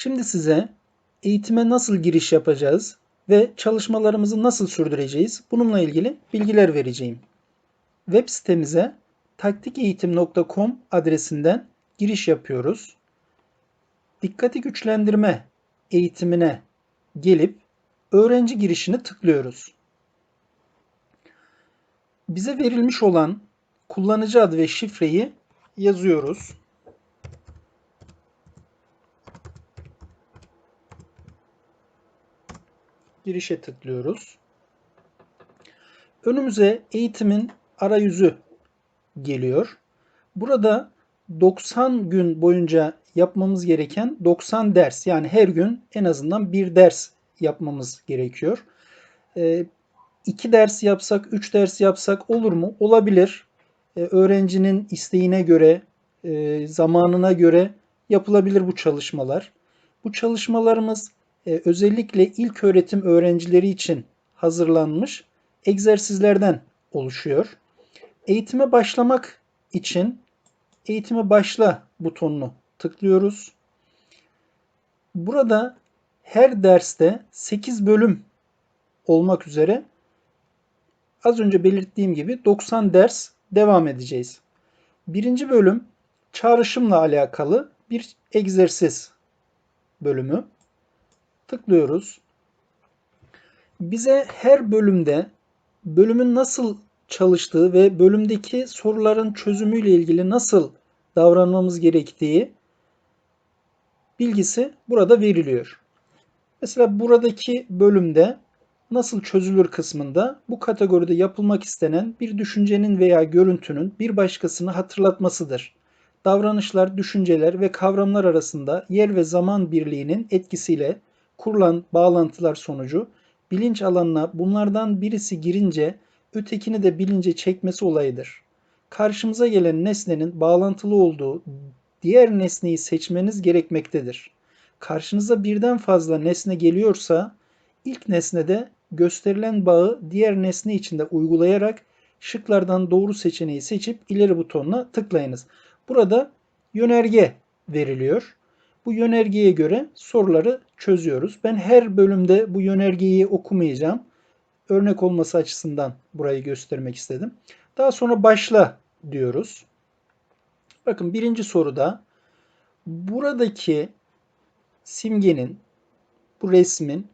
Şimdi size eğitime nasıl giriş yapacağız ve çalışmalarımızı nasıl sürdüreceğiz bununla ilgili bilgiler vereceğim. Web sitemize taktikeğitim.com adresinden giriş yapıyoruz. Dikkati güçlendirme eğitimine gelip öğrenci girişini tıklıyoruz. Bize verilmiş olan kullanıcı adı ve şifreyi yazıyoruz. Girişe tıklıyoruz. Önümüze eğitimin arayüzü geliyor. Burada 90 gün boyunca yapmamız gereken 90 ders yani her gün en azından bir ders yapmamız gerekiyor. 2 ee, ders yapsak, 3 ders yapsak olur mu? Olabilir. Ee, öğrencinin isteğine göre, e, zamanına göre yapılabilir bu çalışmalar. Bu çalışmalarımız e, özellikle ilk öğretim öğrencileri için hazırlanmış egzersizlerden oluşuyor. Eğitime başlamak için eğitime başla butonunu tıklıyoruz. Burada her derste 8 bölüm olmak üzere az önce belirttiğim gibi 90 ders devam edeceğiz. Birinci bölüm çağrışımla alakalı bir egzersiz bölümü tıklıyoruz. Bize her bölümde bölümün nasıl çalıştığı ve bölümdeki soruların çözümüyle ilgili nasıl davranmamız gerektiği bilgisi burada veriliyor. Mesela buradaki bölümde nasıl çözülür kısmında bu kategoride yapılmak istenen bir düşüncenin veya görüntünün bir başkasını hatırlatmasıdır. Davranışlar, düşünceler ve kavramlar arasında yer ve zaman birliğinin etkisiyle kurulan bağlantılar sonucu bilinç alanına bunlardan birisi girince ötekini de bilince çekmesi olayıdır. Karşımıza gelen nesnenin bağlantılı olduğu diğer nesneyi seçmeniz gerekmektedir. Karşınıza birden fazla nesne geliyorsa ilk nesnede gösterilen bağı diğer nesne içinde uygulayarak şıklardan doğru seçeneği seçip ileri butonuna tıklayınız. Burada yönerge veriliyor. Bu yönergeye göre soruları çözüyoruz. Ben her bölümde bu yönergeyi okumayacağım. Örnek olması açısından burayı göstermek istedim. Daha sonra başla diyoruz. Bakın birinci soruda buradaki simgenin, bu resmin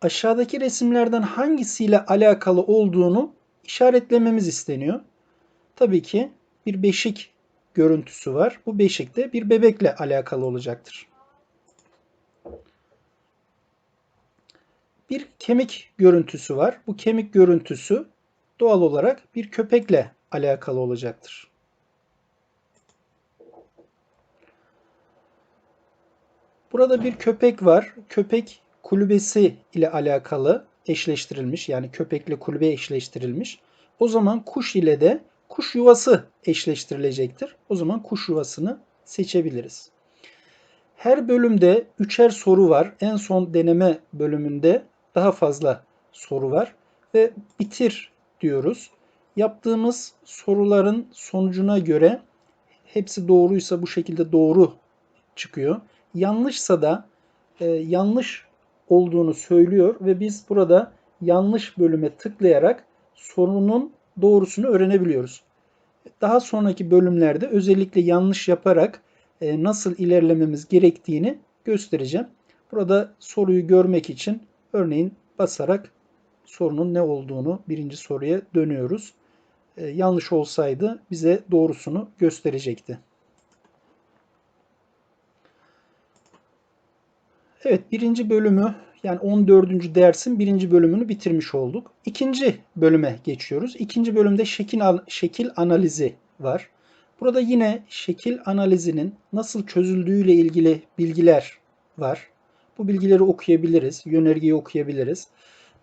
aşağıdaki resimlerden hangisiyle alakalı olduğunu işaretlememiz isteniyor. Tabii ki bir beşik görüntüsü var. Bu beşik de bir bebekle alakalı olacaktır. Bir kemik görüntüsü var. Bu kemik görüntüsü doğal olarak bir köpekle alakalı olacaktır. Burada bir köpek var. Köpek kulübesi ile alakalı eşleştirilmiş. Yani köpekle kulübe eşleştirilmiş. O zaman kuş ile de kuş yuvası eşleştirilecektir. O zaman kuş yuvasını seçebiliriz. Her bölümde üçer soru var. En son deneme bölümünde daha fazla soru var ve bitir diyoruz. Yaptığımız soruların sonucuna göre hepsi doğruysa bu şekilde doğru çıkıyor. Yanlışsa da e, yanlış olduğunu söylüyor ve biz burada yanlış bölüme tıklayarak sorunun doğrusunu öğrenebiliyoruz. Daha sonraki bölümlerde özellikle yanlış yaparak e, nasıl ilerlememiz gerektiğini göstereceğim. Burada soruyu görmek için örneğin basarak sorunun ne olduğunu birinci soruya dönüyoruz. E, yanlış olsaydı bize doğrusunu gösterecekti. Evet birinci bölümü yani 14. dersin birinci bölümünü bitirmiş olduk. İkinci bölüme geçiyoruz. İkinci bölümde şekil, şekil analizi var. Burada yine şekil analizinin nasıl çözüldüğüyle ilgili bilgiler var. Bu bilgileri okuyabiliriz, yönergeyi okuyabiliriz.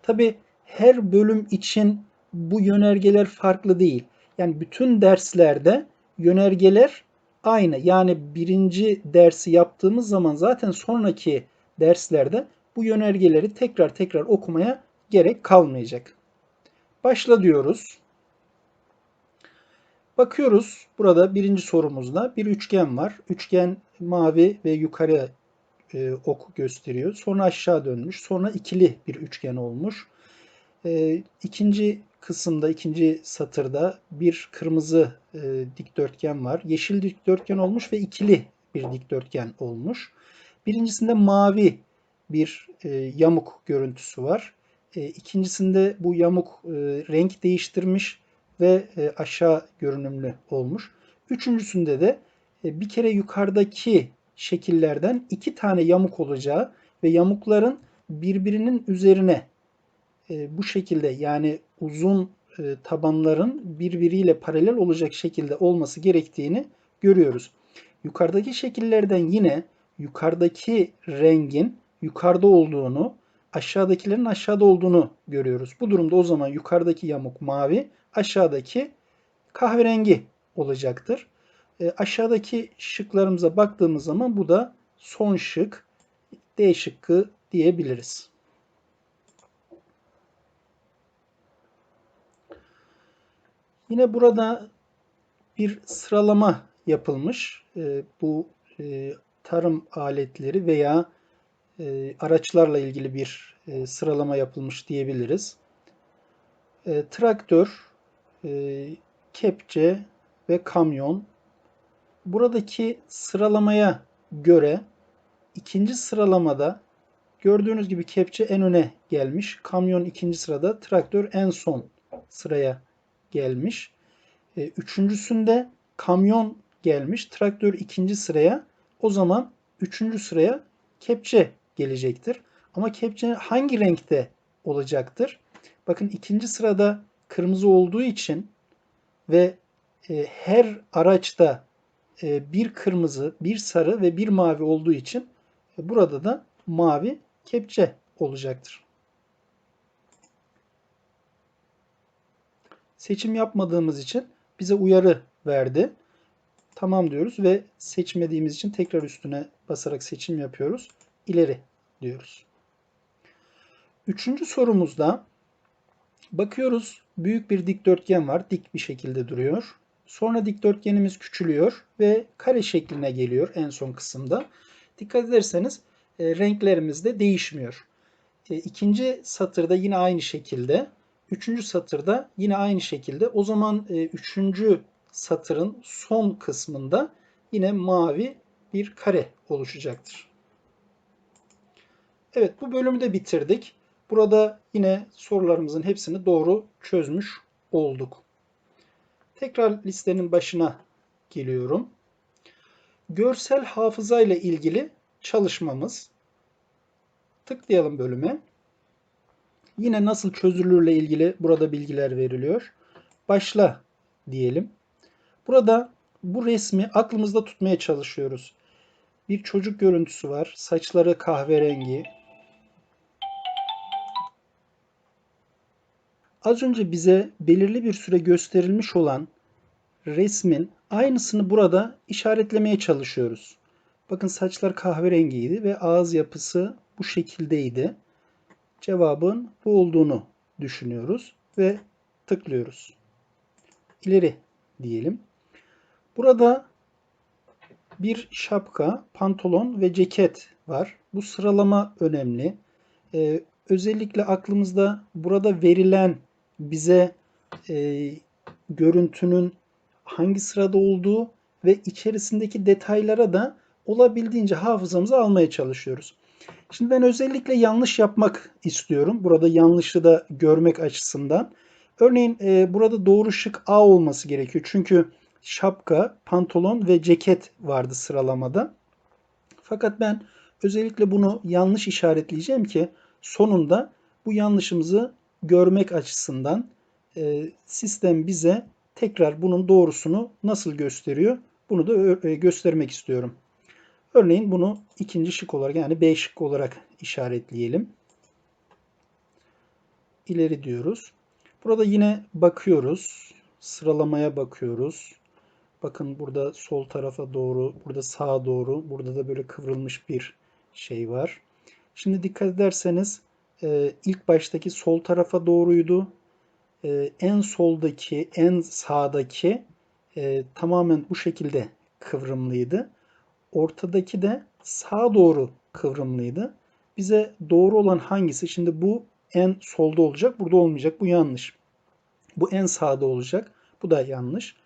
Tabi her bölüm için bu yönergeler farklı değil. Yani bütün derslerde yönergeler aynı. Yani birinci dersi yaptığımız zaman zaten sonraki derslerde bu yönergeleri tekrar tekrar okumaya gerek kalmayacak. Başla diyoruz. Bakıyoruz burada birinci sorumuzda bir üçgen var. Üçgen mavi ve yukarı e, ok gösteriyor. Sonra aşağı dönmüş. Sonra ikili bir üçgen olmuş. E, ikinci kısımda, ikinci satırda bir kırmızı e, dikdörtgen var. Yeşil dikdörtgen olmuş ve ikili bir dikdörtgen olmuş. Birincisinde mavi bir e, yamuk görüntüsü var. E, ikincisinde bu yamuk e, renk değiştirmiş ve e, aşağı görünümlü olmuş. Üçüncüsünde de e, bir kere yukarıdaki şekillerden iki tane yamuk olacağı ve yamukların birbirinin üzerine e, bu şekilde yani uzun e, tabanların birbiriyle paralel olacak şekilde olması gerektiğini görüyoruz. Yukarıdaki şekillerden yine yukarıdaki rengin yukarıda olduğunu, aşağıdakilerin aşağıda olduğunu görüyoruz. Bu durumda o zaman yukarıdaki yamuk mavi, aşağıdaki kahverengi olacaktır. E, aşağıdaki şıklarımıza baktığımız zaman bu da son şık D şıkkı diyebiliriz. Yine burada bir sıralama yapılmış. E, bu e, tarım aletleri veya e, araçlarla ilgili bir e, sıralama yapılmış diyebiliriz. E, traktör, e, kepçe ve kamyon. Buradaki sıralamaya göre ikinci sıralamada gördüğünüz gibi kepçe en öne gelmiş. Kamyon ikinci sırada, traktör en son sıraya gelmiş. Üçüncüsünde kamyon gelmiş. Traktör ikinci sıraya. O zaman üçüncü sıraya kepçe gelecektir. Ama kepçe hangi renkte olacaktır? Bakın ikinci sırada kırmızı olduğu için ve e, her araçta e, bir kırmızı, bir sarı ve bir mavi olduğu için e, burada da mavi kepçe olacaktır. Seçim yapmadığımız için bize uyarı verdi. Tamam diyoruz ve seçmediğimiz için tekrar üstüne basarak seçim yapıyoruz. İleri diyoruz. Üçüncü sorumuzda bakıyoruz büyük bir dikdörtgen var. Dik bir şekilde duruyor. Sonra dikdörtgenimiz küçülüyor ve kare şekline geliyor en son kısımda. Dikkat ederseniz e, renklerimiz de değişmiyor. E, ikinci satırda yine aynı şekilde. Üçüncü satırda yine aynı şekilde. O zaman e, üçüncü satırın son kısmında yine mavi bir kare oluşacaktır. Evet bu bölümü de bitirdik. Burada yine sorularımızın hepsini doğru çözmüş olduk. Tekrar listenin başına geliyorum. Görsel hafıza ile ilgili çalışmamız. Tıklayalım bölüme. Yine nasıl çözülürle ilgili burada bilgiler veriliyor. Başla diyelim. Burada bu resmi aklımızda tutmaya çalışıyoruz. Bir çocuk görüntüsü var. Saçları kahverengi. Az önce bize belirli bir süre gösterilmiş olan resmin aynısını burada işaretlemeye çalışıyoruz. Bakın saçlar kahverengiydi ve ağız yapısı bu şekildeydi. Cevabın bu olduğunu düşünüyoruz ve tıklıyoruz. İleri diyelim. Burada bir şapka, pantolon ve ceket var. Bu sıralama önemli. Ee, özellikle aklımızda burada verilen bize e, görüntünün hangi sırada olduğu ve içerisindeki detaylara da olabildiğince hafızamıza almaya çalışıyoruz. Şimdi ben özellikle yanlış yapmak istiyorum. Burada yanlışı da görmek açısından. Örneğin e, burada doğru şık A olması gerekiyor. Çünkü şapka, pantolon ve ceket vardı sıralamada. Fakat ben özellikle bunu yanlış işaretleyeceğim ki sonunda bu yanlışımızı görmek açısından e, sistem bize tekrar bunun doğrusunu nasıl gösteriyor bunu da e, göstermek istiyorum. Örneğin bunu ikinci şık olarak yani B şık olarak işaretleyelim. İleri diyoruz. Burada yine bakıyoruz. Sıralamaya bakıyoruz. Bakın burada sol tarafa doğru, burada sağa doğru, burada da böyle kıvrılmış bir şey var. Şimdi dikkat ederseniz e, ilk baştaki sol tarafa doğruydu. E, en soldaki, en sağdaki e, tamamen bu şekilde kıvrımlıydı. Ortadaki de sağa doğru kıvrımlıydı. Bize doğru olan hangisi? Şimdi bu en solda olacak. Burada olmayacak. Bu yanlış. Bu en sağda olacak. Bu da yanlış.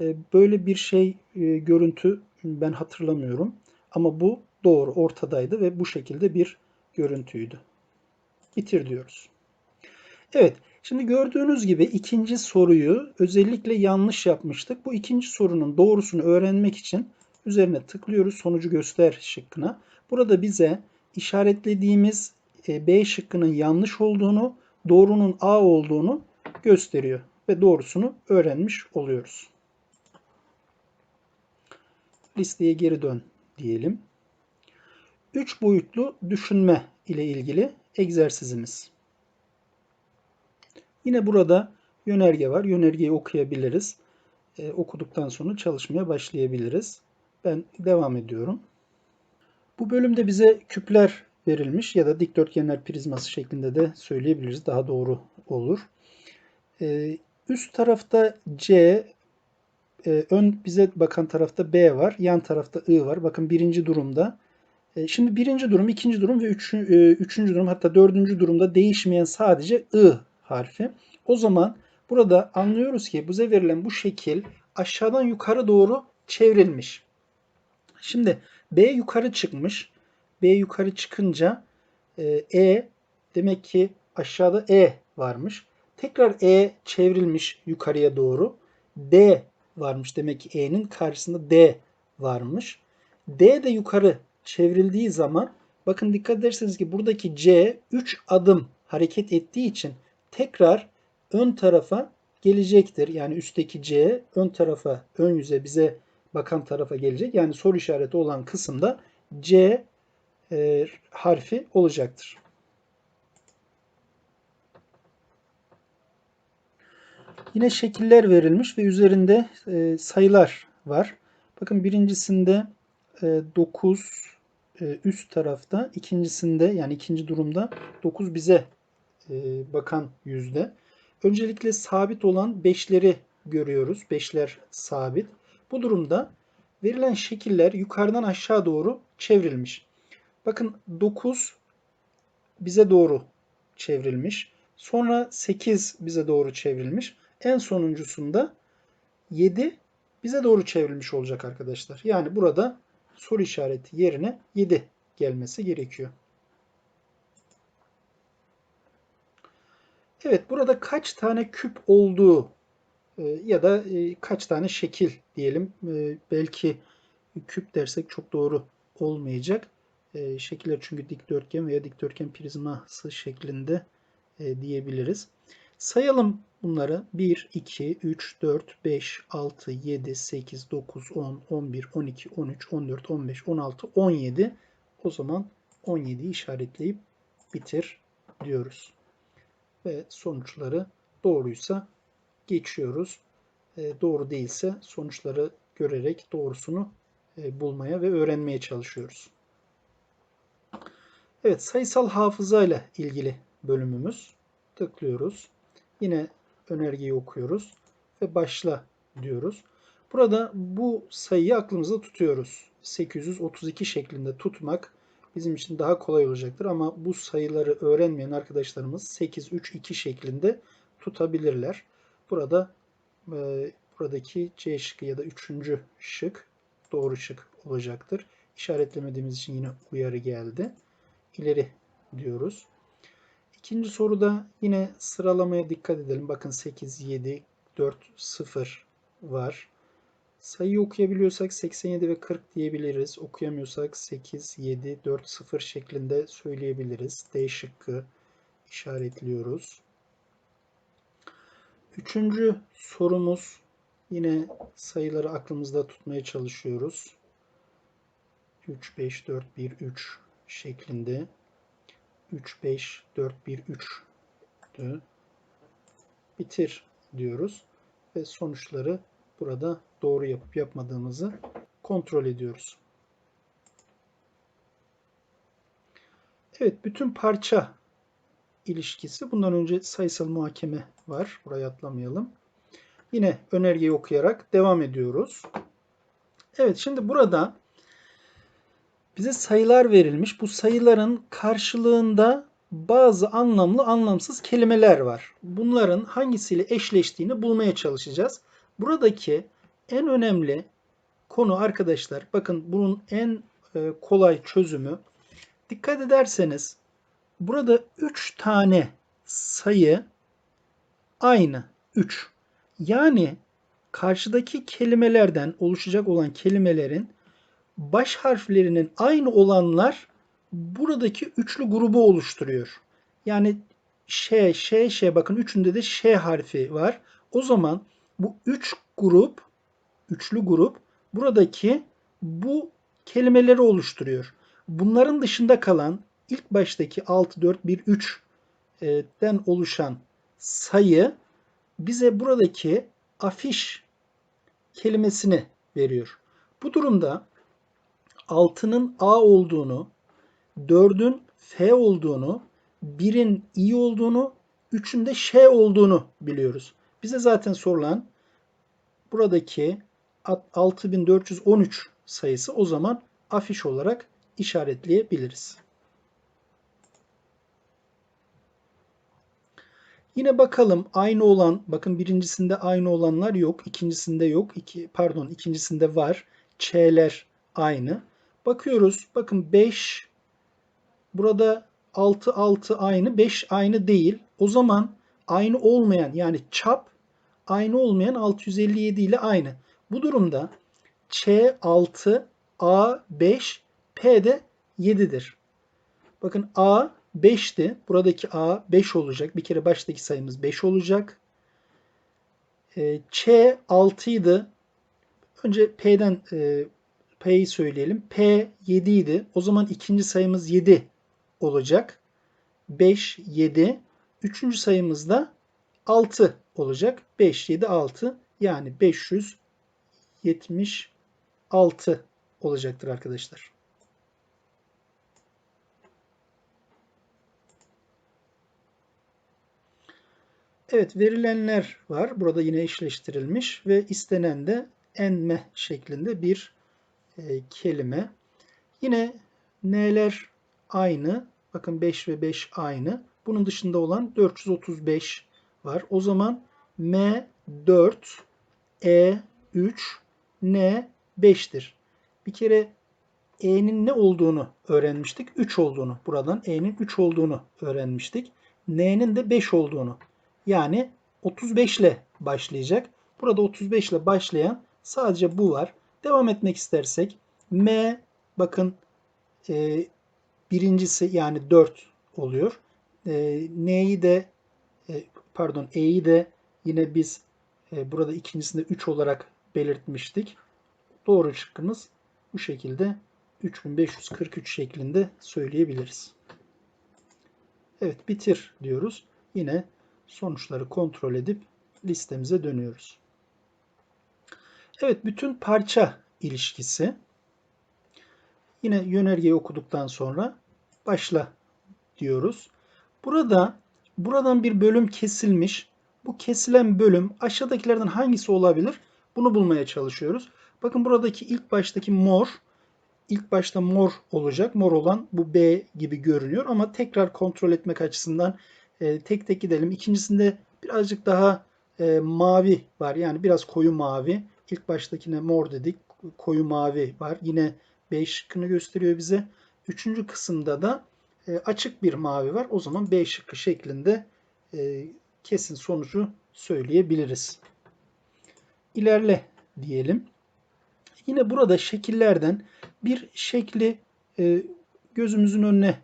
E, böyle bir şey e, görüntü ben hatırlamıyorum. Ama bu doğru ortadaydı ve bu şekilde bir görüntüydü. Bitir diyoruz. Evet, şimdi gördüğünüz gibi ikinci soruyu özellikle yanlış yapmıştık. Bu ikinci sorunun doğrusunu öğrenmek için üzerine tıklıyoruz sonucu göster şıkkına. Burada bize işaretlediğimiz e, B şıkkının yanlış olduğunu, doğrunun A olduğunu gösteriyor ve doğrusunu öğrenmiş oluyoruz. Listeye geri dön diyelim. 3 boyutlu düşünme ile ilgili egzersizimiz. Yine burada yönerge var. Yönergeyi okuyabiliriz. Ee, okuduktan sonra çalışmaya başlayabiliriz. Ben devam ediyorum. Bu bölümde bize küpler verilmiş ya da dikdörtgenler prizması şeklinde de söyleyebiliriz. Daha doğru olur. Ee, üst tarafta C, e, ön bize bakan tarafta B var. Yan tarafta I var. Bakın birinci durumda. E, şimdi birinci durum, ikinci durum ve üç, e, üçüncü durum hatta dördüncü durumda değişmeyen sadece I harfi. O zaman burada anlıyoruz ki bize verilen bu şekil aşağıdan yukarı doğru çevrilmiş. Şimdi B yukarı çıkmış. B yukarı çıkınca E demek ki aşağıda E varmış. Tekrar E çevrilmiş yukarıya doğru. D varmış. Demek ki E'nin karşısında D varmış. D de yukarı çevrildiği zaman bakın dikkat ederseniz ki buradaki C 3 adım hareket ettiği için tekrar ön tarafa gelecektir. Yani üstteki C ön tarafa, ön yüze bize bakan tarafa gelecek. Yani soru işareti olan kısımda C e, harfi olacaktır. Yine şekiller verilmiş ve üzerinde e, sayılar var. Bakın birincisinde e, 9 e, üst tarafta, ikincisinde yani ikinci durumda 9 bize e, bakan yüzde. Öncelikle sabit olan 5'leri görüyoruz. 5'ler sabit. Bu durumda verilen şekiller yukarıdan aşağı doğru çevrilmiş. Bakın 9 bize doğru çevrilmiş. Sonra 8 bize doğru çevrilmiş. En sonuncusunda 7 bize doğru çevrilmiş olacak arkadaşlar. Yani burada soru işareti yerine 7 gelmesi gerekiyor. Evet burada kaç tane küp olduğu e, ya da e, kaç tane şekil diyelim. E, belki küp dersek çok doğru olmayacak. Şekiller çünkü dikdörtgen veya dikdörtgen prizması şeklinde diyebiliriz. Sayalım bunları. 1, 2, 3, 4, 5, 6, 7, 8, 9, 10, 11, 12, 13, 14, 15, 16, 17. O zaman 17'yi işaretleyip bitir diyoruz. Ve sonuçları doğruysa geçiyoruz. E, doğru değilse sonuçları görerek doğrusunu e, bulmaya ve öğrenmeye çalışıyoruz. Evet sayısal hafıza ile ilgili bölümümüz. Tıklıyoruz. Yine önergeyi okuyoruz ve başla diyoruz. Burada bu sayıyı aklımızda tutuyoruz. 832 şeklinde tutmak bizim için daha kolay olacaktır ama bu sayıları öğrenmeyen arkadaşlarımız 8, 3, 2 şeklinde tutabilirler. Burada e, buradaki C şıkkı ya da üçüncü şık doğru şık olacaktır. İşaretlemediğimiz için yine uyarı geldi. İleri diyoruz. İkinci soruda yine sıralamaya dikkat edelim. Bakın 8, 7, 4, 0 var. Sayıyı okuyabiliyorsak 87 ve 40 diyebiliriz. Okuyamıyorsak 8, 7, 4, 0 şeklinde söyleyebiliriz. D şıkkı işaretliyoruz. Üçüncü sorumuz yine sayıları aklımızda tutmaya çalışıyoruz. 3, 5, 4, 1, 3 şeklinde 3, 5, 4, 1, 3'tü. Bitir diyoruz ve sonuçları burada doğru yapıp yapmadığımızı kontrol ediyoruz. Evet, bütün parça ilişkisi. Bundan önce sayısal muhakeme var. Burayı atlamayalım. Yine önergeyi okuyarak devam ediyoruz. Evet, şimdi burada Bize sayılar verilmiş. Bu sayıların karşılığında bazı anlamlı anlamsız kelimeler var. Bunların hangisiyle eşleştiğini bulmaya çalışacağız. Buradaki en önemli konu arkadaşlar bakın bunun en e, kolay çözümü dikkat ederseniz burada 3 tane sayı aynı 3. Yani karşıdaki kelimelerden oluşacak olan kelimelerin baş harflerinin aynı olanlar buradaki üçlü grubu oluşturuyor. Yani Ş, Ş, Ş bakın üçünde de Ş harfi var. O zaman bu üç grup, üçlü grup buradaki bu kelimeleri oluşturuyor. Bunların dışında kalan ilk baştaki 6, 4, 1, 3'den oluşan sayı bize buradaki afiş kelimesini veriyor. Bu durumda 6'nın A olduğunu, 4'ün F olduğunu, 1'in İ olduğunu, 3'ün de Ş olduğunu biliyoruz. Bize zaten sorulan buradaki 6413 sayısı o zaman afiş olarak işaretleyebiliriz. Yine bakalım aynı olan, bakın birincisinde aynı olanlar yok, ikincisinde yok, iki, pardon ikincisinde var. Ç'ler aynı. Bakıyoruz, bakın 5, burada 6, 6 aynı, 5 aynı değil. O zaman aynı olmayan yani çap aynı olmayan 657 ile aynı. Bu durumda Ç 6, A 5, P de 7'dir. Bakın A 5'ti. Buradaki A 5 olacak. Bir kere baştaki sayımız 5 olacak. E, Ç 6 idi. Önce P'den e, P'yi söyleyelim. P 7 idi. O zaman ikinci sayımız 7 olacak. 5, 7. Üçüncü sayımız da 6 olacak. 5, 7, 6. Yani 576 olacaktır arkadaşlar. Evet verilenler var. Burada yine eşleştirilmiş ve istenen de enme şeklinde bir e, kelime. Yine n'ler aynı. Bakın 5 ve 5 aynı. Bunun dışında olan 435 var. O zaman M 4, E 3, N 5'tir. Bir kere E'nin ne olduğunu öğrenmiştik. 3 olduğunu. Buradan E'nin 3 olduğunu öğrenmiştik. N'nin de 5 olduğunu. Yani 35 ile başlayacak. Burada 35 ile başlayan sadece bu var. Devam etmek istersek M bakın e, birincisi yani 4 oluyor. E, N'yi de e, pardon E'yi de yine biz e, burada ikincisinde 3 olarak belirtmiştik. Doğru şıkkımız bu şekilde 3543 şeklinde söyleyebiliriz. Evet bitir diyoruz. Yine sonuçları kontrol edip listemize dönüyoruz. Evet bütün parça ilişkisi. Yine yönergeyi okuduktan sonra başla diyoruz. Burada buradan bir bölüm kesilmiş. Bu kesilen bölüm aşağıdakilerden hangisi olabilir? Bunu bulmaya çalışıyoruz. Bakın buradaki ilk baştaki mor ilk başta mor olacak. Mor olan bu B gibi görünüyor ama tekrar kontrol etmek açısından e, tek tek gidelim. İkincisinde birazcık daha e, mavi var. Yani biraz koyu mavi. İlk baştakine mor dedik. Koyu mavi var. Yine B şıkkını gösteriyor bize. Üçüncü kısımda da e, açık bir mavi var. O zaman B şıkkı şeklinde e, kesin sonucu söyleyebiliriz. İlerle diyelim. Yine burada şekillerden bir şekli e, gözümüzün önüne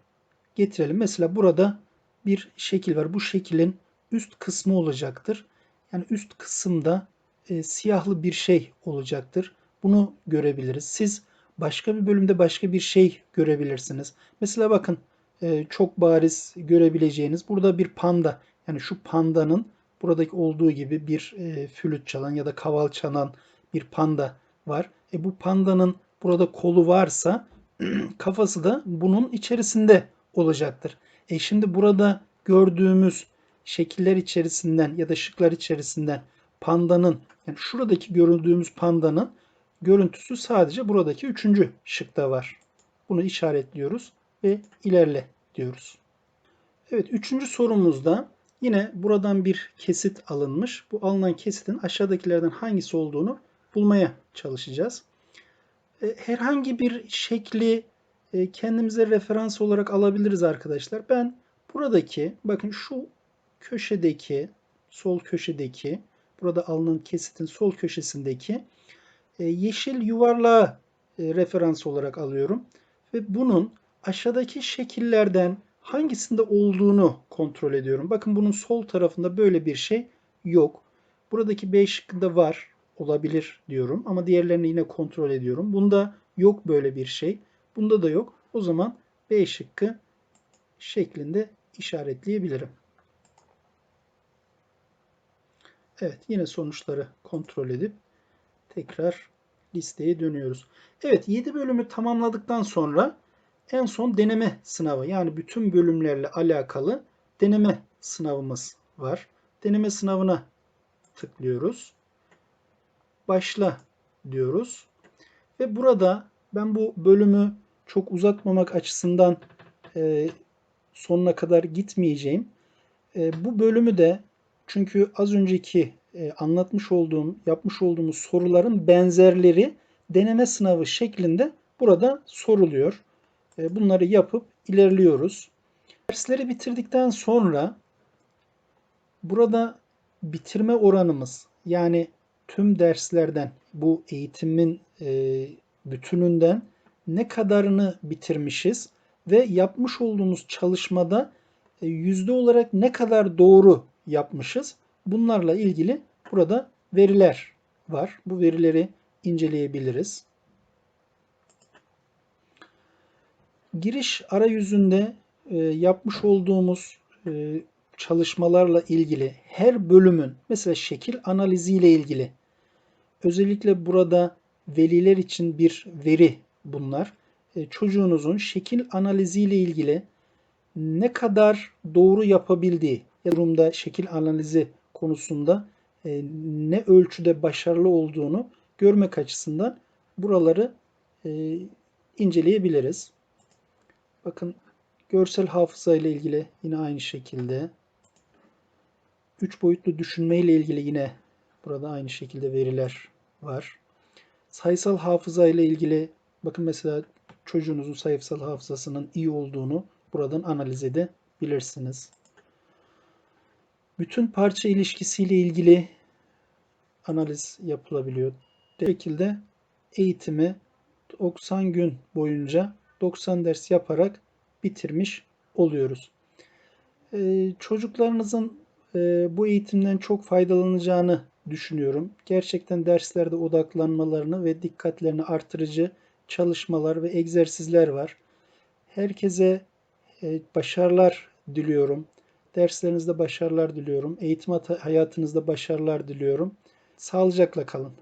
getirelim. Mesela burada bir şekil var. Bu şekilin üst kısmı olacaktır. Yani üst kısımda e, siyahlı bir şey olacaktır. Bunu görebiliriz. Siz başka bir bölümde başka bir şey görebilirsiniz. Mesela bakın e, çok bariz görebileceğiniz burada bir panda. Yani şu pandanın buradaki olduğu gibi bir e, flüt çalan ya da kaval çalan bir panda var. E, bu pandanın burada kolu varsa kafası da bunun içerisinde olacaktır. E şimdi burada gördüğümüz şekiller içerisinden ya da şıklar içerisinden pandanın yani şuradaki görüldüğümüz pandanın görüntüsü sadece buradaki üçüncü şıkta var. Bunu işaretliyoruz ve ilerle diyoruz. Evet, üçüncü sorumuzda yine buradan bir kesit alınmış. Bu alınan kesitin aşağıdakilerden hangisi olduğunu bulmaya çalışacağız. E, herhangi bir şekli e, kendimize referans olarak alabiliriz arkadaşlar. Ben buradaki, bakın şu köşedeki, sol köşedeki, burada alınan kesitin sol köşesindeki e, yeşil yuvarlağı referans olarak alıyorum. Ve bunun aşağıdaki şekillerden hangisinde olduğunu kontrol ediyorum. Bakın bunun sol tarafında böyle bir şey yok. Buradaki B şıkkında var olabilir diyorum ama diğerlerini yine kontrol ediyorum. Bunda yok böyle bir şey. Bunda da yok. O zaman B şıkkı şeklinde işaretleyebilirim. Evet yine sonuçları kontrol edip tekrar listeye dönüyoruz. Evet 7 bölümü tamamladıktan sonra en son deneme sınavı yani bütün bölümlerle alakalı deneme sınavımız var. Deneme sınavına tıklıyoruz. Başla diyoruz. Ve burada ben bu bölümü çok uzatmamak açısından e, sonuna kadar gitmeyeceğim. E, bu bölümü de çünkü az önceki e, anlatmış olduğum, yapmış olduğumuz soruların benzerleri deneme sınavı şeklinde burada soruluyor. E, bunları yapıp ilerliyoruz. Dersleri bitirdikten sonra burada bitirme oranımız yani tüm derslerden bu eğitimin e, bütününden ne kadarını bitirmişiz ve yapmış olduğumuz çalışmada e, yüzde olarak ne kadar doğru yapmışız bunlarla ilgili burada veriler var. Bu verileri inceleyebiliriz. Giriş arayüzünde e, yapmış olduğumuz e, çalışmalarla ilgili her bölümün mesela şekil analizi ile ilgili özellikle burada veliler için bir veri bunlar. E, çocuğunuzun şekil analizi ile ilgili ne kadar doğru yapabildiği ya durumda şekil analizi konusunda e, ne ölçüde başarılı olduğunu görmek açısından buraları e, inceleyebiliriz. Bakın görsel hafıza ile ilgili yine aynı şekilde. Üç boyutlu düşünme ile ilgili yine burada aynı şekilde veriler var. Sayısal hafıza ile ilgili bakın mesela çocuğunuzun sayısal hafızasının iyi olduğunu buradan analiz edebilirsiniz. Bütün parça ilişkisiyle ilgili analiz yapılabiliyor. Bu şekilde eğitimi 90 gün boyunca 90 ders yaparak bitirmiş oluyoruz. Ee, çocuklarınızın e, bu eğitimden çok faydalanacağını düşünüyorum. Gerçekten derslerde odaklanmalarını ve dikkatlerini artırıcı çalışmalar ve egzersizler var. Herkese e, başarılar diliyorum. Derslerinizde başarılar diliyorum. Eğitim hayatınızda başarılar diliyorum. Sağlıcakla kalın.